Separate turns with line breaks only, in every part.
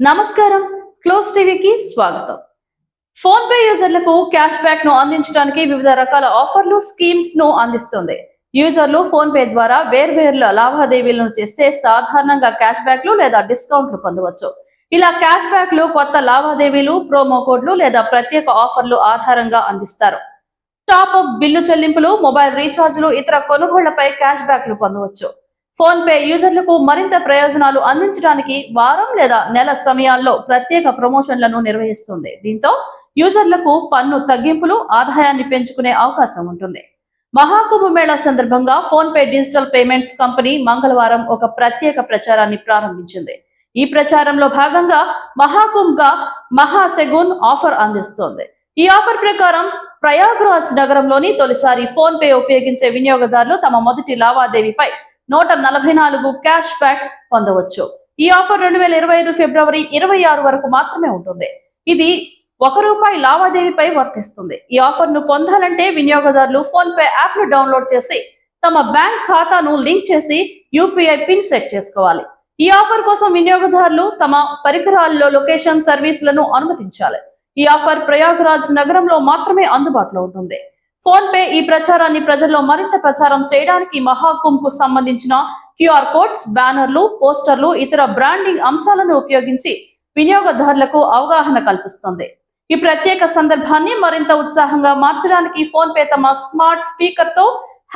నమస్కారం. క్లోజ్ టీవీకి స్వాగతం. ఫోన్ పే యూజర్లకు క్యాష్ బ్యాక్ను అందించడానికి వివిధ రకాల ఆఫర్లు స్కీమ్స్ను అందిస్తుంది. యూజర్లు ఫోన్ పే ద్వారా వేర్వేరు లావాదేవీలను చేస్తే సాధారణంగా క్యాష్ బ్యాక్లు లేదా డిస్కౌంట్లు పొందవచ్చు. ఇలా క్యాష్ బ్యాక్లు కొత్త లావాదేవీలు ప్రోమో కోడ్లు లేదా ప్రత్యేక ఆఫర్లు ఆధారంగా అందిస్తారు. టాప్ అప్ బిల్లు చెల్లింపులు మొబైల్ రీఛార్జ్లు ఇతర కొనుగోళ్ళపై క్యాష్ బ్యాక్లు పొందవచ్చు. ఫోన్ పే యూజర్లకు మరింత ప్రయోజనాలు అందించడానికి వారం లేదా నెల సమయాల్లో ప్రత్యేక ప్రమోషన్లను నిర్వహిస్తుంది. దీంతో యూజర్లకు పన్ను తగ్గింపులు ఆదాయాన్ని పెంచుకునే అవకాశం ఉంటుంది. మహాకుంభ మేళా సందర్భంగా phone pay digital payments company మంగళవారం ఒక ప్రత్యేక ప్రచారాన్ని ప్రారంభించింది. ఈ ప్రచారంలో భాగంగా మహాకుంభ్గా మహాసెగున్ ఆఫర్ అందిస్తోంది. ఈ ఆఫర్ ప్రకారం ప్రయాగ్రాజ్ నగరంలోని తొలిసారి ఫోన్ పే ఉపయోగించే వినియోగదారులు తమ మొదటి లావాదేవీపై నూట నలభై నాలుగు క్యాష్ బ్యాక్ పొందవచ్చు. ఈ ఆఫర్ రెండు వేల ఇరవై ఐదు ఫిబ్రవరి ఇరవై ఆరు వరకు మాత్రమే ఉంటుంది. ఇది ఒక రూపాయి లావాదేవీపై వర్తిస్తుంది. ఈ ఆఫర్ను పొందాలంటే వినియోగదారులు ఫోన్ పే యాప్ను డౌన్లోడ్ చేసి తమ బ్యాంక్ ఖాతాను లింక్ చేసి యూపీఐ పిన్ సెట్ చేసుకోవాలి. ఈ ఆఫర్ కోసం వినియోగదారులు తమ పరికరాల్లో లొకేషన్ సర్వీసులను అనుమతించాలి. ఈ ఆఫర్ ప్రయాగ్రాజ్ నగరంలో మాత్రమే అందుబాటులో ఉంటుంది. ఫోన్ పే ఈ ప్రచారాన్ని ప్రజల్లో మరింత ప్రచారం చేయడానికి మహాకుంభ్కు సంబంధించిన క్యూఆర్ కోడ్స్ బ్యానర్లు పోస్టర్లు ఇతర బ్రాండింగ్ అంశాలను ఉపయోగించి వినియోగదారులకు అవగాహన కల్పిస్తుంది. ఈ ప్రత్యేక సందర్భాన్ని మరింత ఉత్సాహంగా మార్చడానికి ఫోన్ పే తమ స్మార్ట్ స్పీకర్తో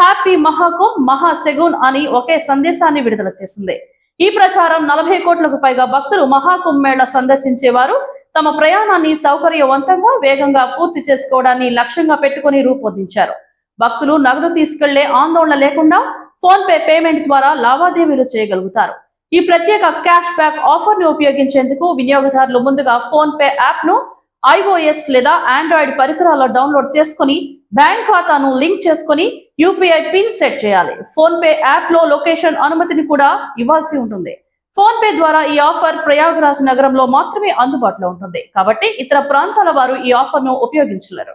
హ్యాపీ మహాకుంభ్ మహాసెగున్ అని ఒకే సందేశాన్ని విడుదల చేసింది. ఈ ప్రచారం నలభై కోట్లకు పైగా భక్తులు మహాకుంభ్ మేళ సందర్శించేవారు తమ ప్రయాణాన్ని సౌకర్యవంతంగా వేగంగా పూర్తి చేసుకోవడాన్ని లక్ష్యంగా పెట్టుకుని రూపొందించారు. భక్తులు నగదు తీసుకెళ్ళే ఆందోళన లేకుండా ఫోన్ పే పేమెంట్ ద్వారా లావాదేవీలు చేయగలుగుతారు. ఈ ప్రత్యేక క్యాష్ బ్యాక్ ఆఫర్ను ఉపయోగించేందుకు వినియోగదారులు ముందుగా ఫోన్ పే యాప్ను ఐఓఎస్ లేదా ఆండ్రాయిడ్ పరికరాల్లో డౌన్లోడ్ చేసుకుని బ్యాంక్ ఖాతాను లింక్ చేసుకుని యూపీఐ పిన్ సెట్ చేయాలి. ఫోన్ పే యాప్లో లొకేషన్ అనుమతిని కూడా ఇవ్వాల్సి ఉంటుంది. ఫోన్ పే ద్వారా ఈ ఆఫర్ ప్రయాగరాజ్ నగరంలో మాత్రమే అందుబాటులో ఉంటుంది. కాబట్టి ఇతర ప్రాంతాల వారు ఈ ఆఫర్ను ఉపయోగించలేరు.